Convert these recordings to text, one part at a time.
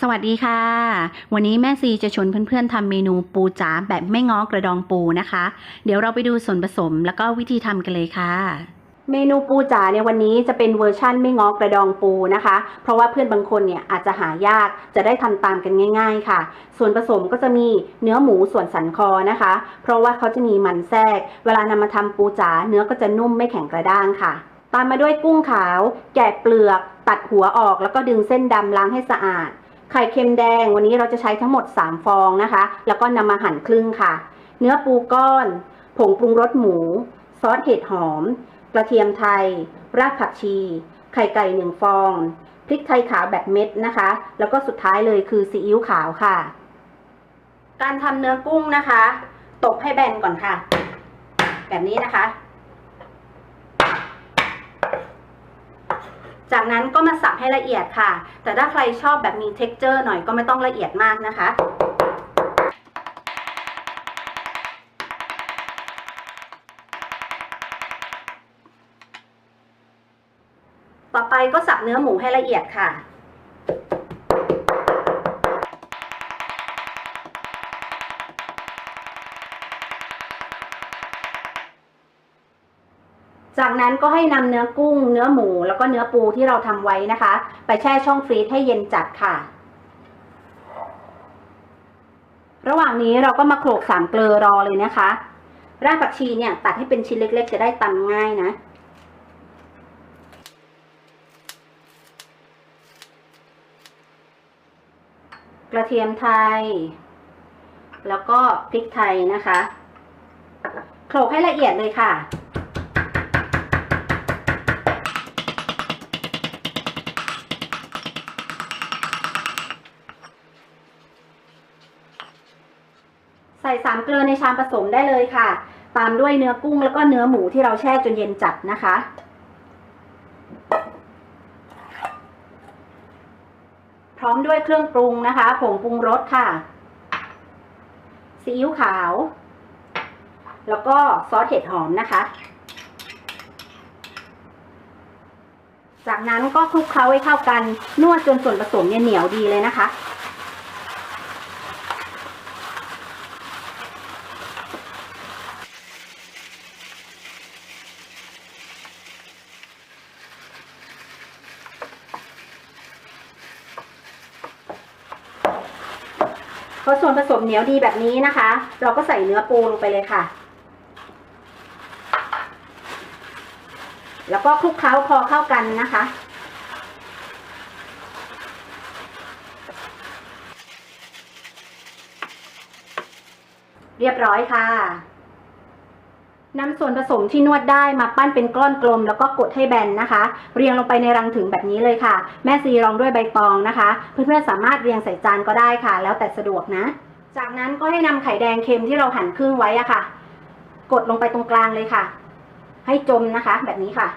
สวัสดีค่ะ วันนี้แม่ซีจะชวนเพื่อนๆทำเมนูปูจ๋าแบบไม่ง้อกระดองปูนะคะ เดี๋ยวเราไปดูส่วนผสมแล้วก็วิธีทำกันเลยค่ะ เมนูปูจ๋าเนี่ยวันนี้จะเป็นเวอร์ชั่นไม่ง้อกระดองปูนะคะ เพราะว่าเพื่อนบางคนเนี่ยอาจจะหายากจะได้ทำตามกันง่าย ๆ ค่ะ ส่วนผสมก็จะมีเนื้อหมูส่วนสันคอนะคะ เพราะว่าเขาจะมีมันแทรก เวลานำมาทำปูจ๋าเนื้อก็จะนุ่มไม่แข็งกระด้างค่ะ ตามมาด้วยกุ้งขาว แกะเปลือก ตัดหัวออกแล้วก็ดึงเส้นดำล้างให้สะอาด ไข่เค็มแดงวันนี้เราจะใช้ทั้งหมด 3 ฟองนะคะ แล้วก็นำมาหั่นครึ่งค่ะ เนื้อปูก้อน ผงปรุงรสหมู ซอสเห็ดหอม กระเทียมไทย รากผักชี ไข่ไก่หนึ่งฟอง พริกไทยขาวแบบเม็ดนะคะ แล้วก็สุดท้ายเลยคือซีอิ๊วขาวค่ะ การทำเนื้อกุ้งนะคะ ตบให้แบนก่อนค่ะ แบบนี้นะคะ จากนั้นก็มาสับให้ละเอียดค่ะ แต่ถ้าใครชอบแบบมี t e x t อร์หน่อยก็ไม่ต้องละเอียดมากนะคะต่อไปก็สับเนื้อหมูให้ละเอียดค่ะ จากนั้นก็ให้นำเนื้อกุ้ง เนื้อหมู แล้วก็เนื้อปูที่เราทำไว้นะคะ ไปแช่ช่องฟรีซให้เย็นจัดค่ะ ระหว่างนี้เราก็มาโขลกสามเกลือรอเลยนะคะ รากผักชีเนี่ยตัดให้เป็นชิ้นเล็ก ๆ จะได้ตำง่ายนะกระเทียมไทย แล้วก็พริกไทยนะคะ โขลกให้ละเอียดเลยค่ะ ส่สามเกลือในชามผสมได้เลยค่ะ ตามด้วยเนื้อกุ้งแล้วก็เนื้อหมูที่เราแช่จนเย็นจัดนะคะ พร้อมด้วยเครื่องปรุงนะคะผงปรุงรสค่ะซีอิ๊วขาว แล้วก็ซอสเห็ดหอมนะคะ จากนั้นก็คลุกเคล้าให้เข้ากันนวดจนส่วนผสมเนี่ยเหนียวดีเลยนะคะ อส่วนผสมเหนียวดีแบบนี้นะคะ เราก็ใส่เนื้อปูลงไปเลยค่ะ แล้วก็คลุกเคล้าพอเข้ากันนะคะ เรียบร้อยค่ะ นำส่วนผสมที่นวดได้มาปั้นเป็นก้อนกลม แล้วก็กดให้แบนนะคะ เรียงลงไปในรังถึงแบบนี้เลยค่ะ แม่ซีรองด้วยใบตองนะคะ เพื่อนๆสามารถเรียงใส่จานก็ได้ค่ะ แล้วแต่สะดวกนะ จากนั้นก็ให้นำไข่แดงเค็มที่เราหั่นครึ่งไว้อะค่ะ กดลงไปตรงกลางเลยค่ะ ให้จมนะคะ แบบนี้ค่ะ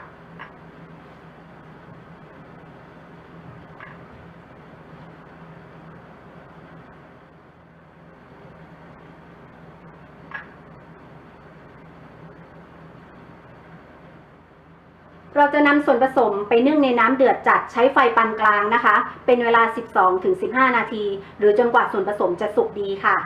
เราจะนำส่วนผสมไปนึ่งในน้ำเดือดจัดใช้ไฟปานกลางนะคะ เป็นเวลา 12-15 นาที หรือจนกว่าส่วนผสมจะสุกดีค่ะ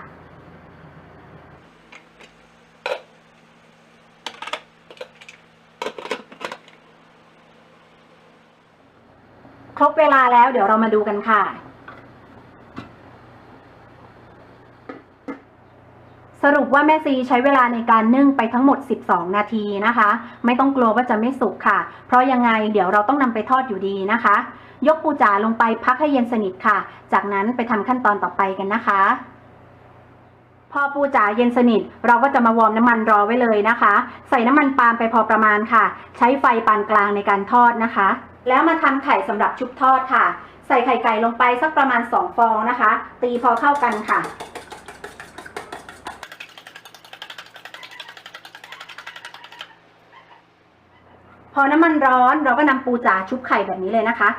ครบเวลาแล้วเดี๋ยวเรามาดูกันค่ะ สรุปว่าแม่ซีใช้เวลาในการนึ่งไปทั้งหมด 12 นาทีนะคะ ไม่ต้องกลัวว่าจะไม่สุกค่ะ เพราะยังไงเดี๋ยวเราต้องนำไปทอดอยู่ดีนะคะ ยกปูจ๋าลงไปพักให้เย็นสนิทค่ะ จากนั้นไปทำขั้นตอนต่อไปกันนะคะ พอปูจ๋าเย็นสนิท เราก็จะมาวอร์มน้ำมันรอไว้เลยนะคะ ใส่น้ำมันปาล์มไปพอประมาณค่ะ ใช้ไฟปานกลางในการทอดนะคะ แล้วมาทำไข่สำหรับชุบทอดค่ะ ใส่ไข่ไก่ลงไปสักประมาณ 2 ฟองนะคะ ตีพอเข้ากันค่ะ พอน้ำมันร้อนเราก็นำปูจ๋าชุบไข่แบบนี้เลยนะคะ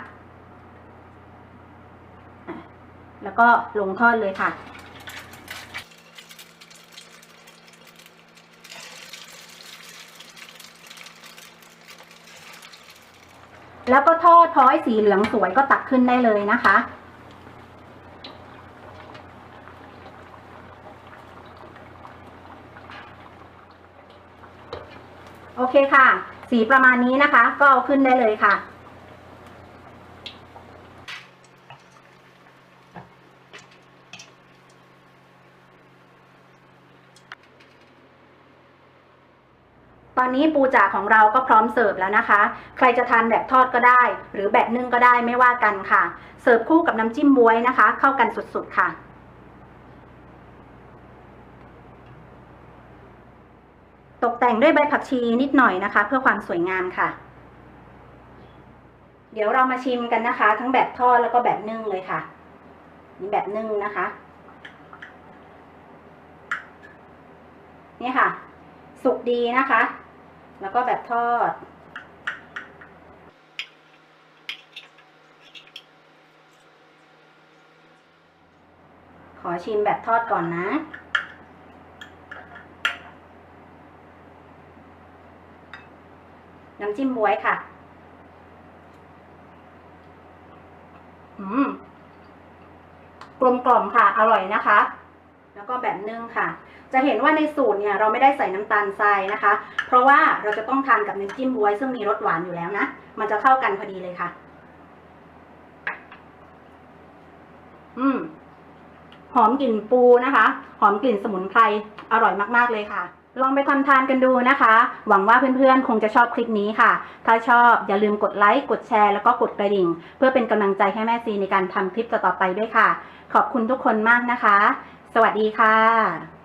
แล้วก็ลงทอดเลยค่ะแล้วก็ทอดพ้อยสีเหลืองสวยก็ตักขึ้นได้เลยนะคะ โอเคค่ะ สีประมาณนี้นะคะ ก็เอาขึ้นได้เลยค่ะ ตอนนี้ปูจ๋าของเราก็พร้อมเสิร์ฟแล้วนะคะ ใครจะทานแบบทอดก็ได้ หรือแบบนึ่งก็ได้ไม่ว่ากันค่ะ เสิร์ฟคู่กับน้ำจิ้มบวยนะคะ เข้ากันสุดๆค่ะ ตกแต่งด้วยใบผักชีนิดหน่อยนะคะ เพื่อความสวยงามค่ะ เดี๋ยวเรามาชิมกันนะคะ ทั้งแบบทอดแล้วก็แบบนึ่งเลยค่ะนี่แบบนึ่งนะคะ นี่ค่ะ สุกดีนะคะ แล้วก็แบบทอดขอชิมแบบทอดก่อนนะ น้ำจิ้มบวยค่ะ อืม กลมกล่อมค่ะ อร่อยนะคะ แล้วก็แบบนึ่งค่ะ จะเห็นว่าในสูตรเนี่ย เราไม่ได้ใส่น้ำตาลทรายนะคะ เพราะว่าเราจะต้องทานกับน้ำจิ้มบวย ซึ่งมีรสหวานอยู่แล้วนะ มันจะเข้ากันพอดีเลยค่ะ อืม หอมกลิ่นปูนะคะ หอมกลิ่นสมุนไพร อร่อยมาก ๆ เลยค่ะ ลองไปทำทานกันดูนะคะ หวังว่าเพื่อนๆ คงจะชอบคลิปนี้ค่ะ ถ้าชอบอย่าลืมกดไลค์ กดแชร์ แล้วก็กดกระดิ่ง เพื่อเป็นกำลังใจให้แม่ซีในการทำคลิปต่อๆไปด้วยค่ะ ขอบคุณทุกคนมากนะคะ สวัสดีค่ะ